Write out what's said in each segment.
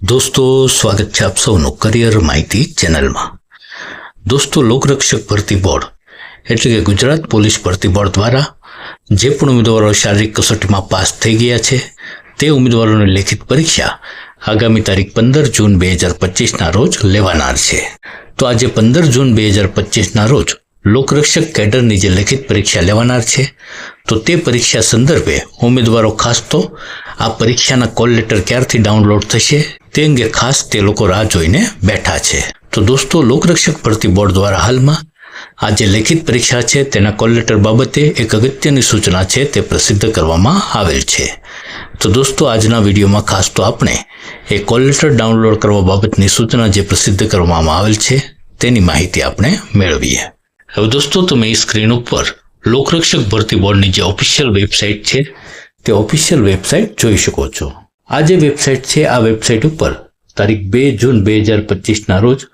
દોસ્તો, સ્વાગત છે આપ સૌનું કરિયર માહિતી ચેનલમાં. દોસ્તો, લોકરક્ષક ભરતી બોર્ડ, એટલે કે ગુજરાત પોલીસ ભરતી બોર્ડ દ્વારા જે પણ ઉમેદવારો શારીરિક કસોટીમાં પાસ થઈ ગયા છે, તે ઉમેદવારોની લેખિત પરીક્ષા આગામી તારીખ પંદર જૂન બે હજાર પચીસના રોજ લેવાનાર છે. તો આજે પંદર જૂન બે હજાર પચીસના રોજ લોકરક્ષક કેડરની જે લેખિત પરીક્ષા લેવાનાર છે, તો તે પરીક્ષા સંદર્ભે ઉમેદવારો ખાસ તો આ પરીક્ષાના કોલ લેટર ક્યારથી ડાઉનલોડ થશે તે અંગે ખાસ તે લોકો રાહ જોઈને બેઠા છે. તો દોસ્તો, લોકરક્ષક ભરતી બોર્ડ દ્વારા હાલમાં આ જે લેખિત પરીક્ષા છે તેના કોલ લેટર બાબતે એક અગત્યની સૂચના છે તે પ્રસિદ્ધ કરવામાં આવેલ છે. તો દોસ્તો, આજના વિડીયોમાં ખાસ તો આપણે એ કોલ લેટર ડાઉનલોડ કરવા બાબતની સૂચના જે પ્રસિદ્ધ કરવામાં આવેલ છે તેની માહિતી આપણે મેળવીએ. હવે દોસ્તો, તમે સ્ક્રીન ઉપર લોકરક્ષક ભરતી બોર્ડની જે ઓફિશિયલ વેબસાઇટ છે, તે ઓફિશિયલ વેબસાઇટ જોઈ શકો છો. આ જે વેબસાઇટ છે, આ વેબસાઇટ ઉપર તારીખ બે જૂન બે હજાર પચીસના રોજ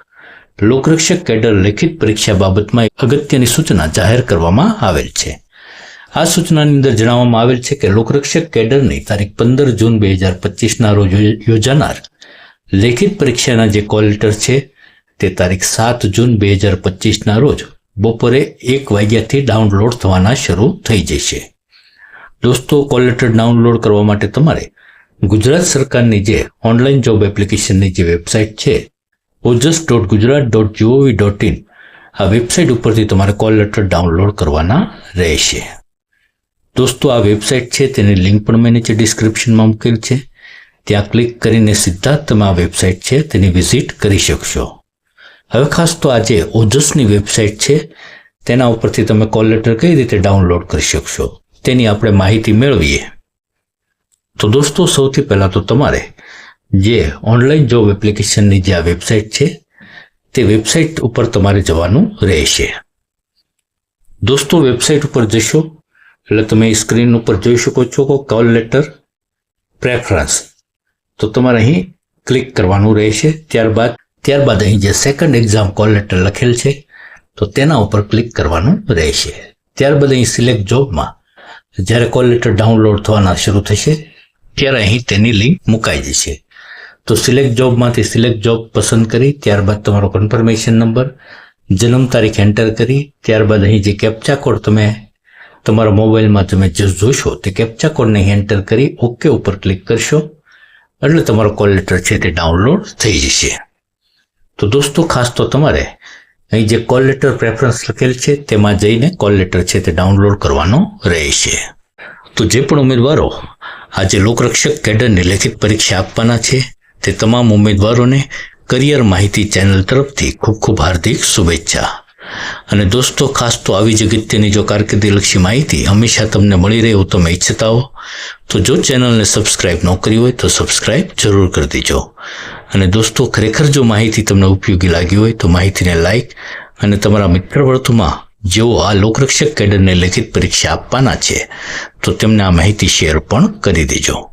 લોકરક્ષક કેડર લેખિત પરીક્ષા બાબતમાં અગત્યની સૂચના જાહેર કરવામાં આવેલ છે. આ સૂચનાની અંદર જણાવવામાં આવેલ છે કે લોકરક્ષક કેડરની તારીખ પંદર જૂન બે હજાર પચીસના રોજ યોજાનાર લેખિત પરીક્ષાના જે કોલ લેટર છે, તે તારીખ સાત જૂન બે હજાર પચીસના રોજ બપોરે એક વાગ્યાથી ડાઉનલોડ થવાના શરૂ થઈ જશે. દોસ્તો કોલ લેટર ડાઉનલોડ કરવા માટે તમારે ગુજરાત સરકારની જે ઓનલાઈન જોબ એપ્લિકેશનની જે વેબસાઇટ છે Ojas dot Gujarat dot GOV dot in આ વેબસાઇટ ઉપરથી તમારે કોલ લેટર ડાઉનલોડ કરવાના રહેશે. દોસ્તો, આ વેબસાઇટ છે, તેની લિંક પણ મેં નીચે ડિસ્ક્રિપ્શનમાં મૂકેલ છે. ત્યાં ક્લિક કરીને સીધા તમે આ વેબસાઇટ છે, તેની વિઝિટ કરી શકશો. હવે ખાસ તો આ જે ઓજસની વેબસાઇટ છે, તેના ઉપરથી તમે કોલ લેટર કઈ રીતે ડાઉનલોડ કરી શકશો, તેની આપણે માહિતી મેળવીએ. તો દોસ્તો, સૌથી પહેલાં તો તમારે જે ઓનલાઈન જોબ એપ્લિકેશનની જે આ વેબસાઇટ છે, તે વેબસાઇટ ઉપર તમારે જવાનું રહેશે. દોસ્તો, વેબસાઇટ ઉપર જશો, એટલે તમે સ્ક્રીન ઉપર જોઈ શકો છો કે કોલ લેટર પ્રેફરન્સ. તો તમારે અહીં ક્લિક કરવાનું રહેશે, ત્યારબાદ ત્યારબાદ અહીં જે સેકન્ડ એક્ઝામ કોલ લેટર લખેલ છે, તો તેના ઉપર ક્લિક કરવાનું રહેશે. ત્યારબાદ અહીં સિલેક્ટ જોબમાં જ્યારે કોલ લેટર ડાઉનલોડ થવાના શરૂ થશે, ત્યારે અહીં તેની લિંક મુકાઈ જશે. તો સિલેક્ટ જોબમાંથી સિલેક્ટ જોબ પસંદ કરી, ત્યારબાદ તમારો કન્ફર્મેશન નંબર જન્મ તારીખ એન્ટર કરી, ત્યારબાદ અહીં જે કેપ્ચા કોડ તમે, તમારા મોબાઈલમાં તમે જોશો તે કેપ્ચા કોડને અહીં એન્ટર કરી ઓકે ઉપર ક્લિક કરશો, એટલે તમારો કોલ લેટર છે તે ડાઉનલોડ થઈ જશે. તો દોસ્તો, ખાસ તો તમારે અહીં જે કોલ લેટર પ્રેફરન્સ લખેલ છે, તેમાં જઈને કોલ લેટર છે તે ડાઉનલોડ કરવાનો રહેશે. તો જે પણ ઉમેદવારો આજે લોકરક્ષક કેડરની લેખિત પરીક્ષા આપવાના છે, તે તમામ ઉમેદવારોને કરિયર માહિતી ચેનલ તરફથી ખૂબ ખૂબ હાર્દિક શુભેચ્છા. અને દોસ્તો, ખાસ તો આવી જ અગત્યની જો કારકિર્દીલક્ષી માહિતી હંમેશા તમને મળી રહે એવું તમે ઈચ્છતા હો, તો જો ચેનલને સબસ્ક્રાઇબ ન કરી હોય તો સબસ્ક્રાઇબ જરૂર કરી દેજો. અને દોસ્તો, ખરેખર જો માહિતી તમને ઉપયોગી લાગી હોય તો માહિતીને લાઈક અને તમારા મિત્ર વર્તુમાં જેઓ આ લોકરક્ષક કેડરને લેખિત પરીક્ષા આપવાના છે, તો તેમને આ માહિતી શેર પણ કરી દેજો.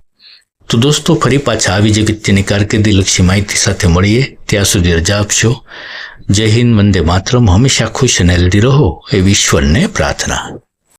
તો દોસ્તો, ફરી પાછા આવી જ અગત્યની કારકિર્દીલક્ષી માહિતી સાથે મળીએ. ત્યાં સુધી રજા આપશો. જય હિન્દ, વંદે માતરમ. હંમેશા ખુશ અને હેલ્ધી રહો. એ ઈશ્વરને પ્રાર્થના.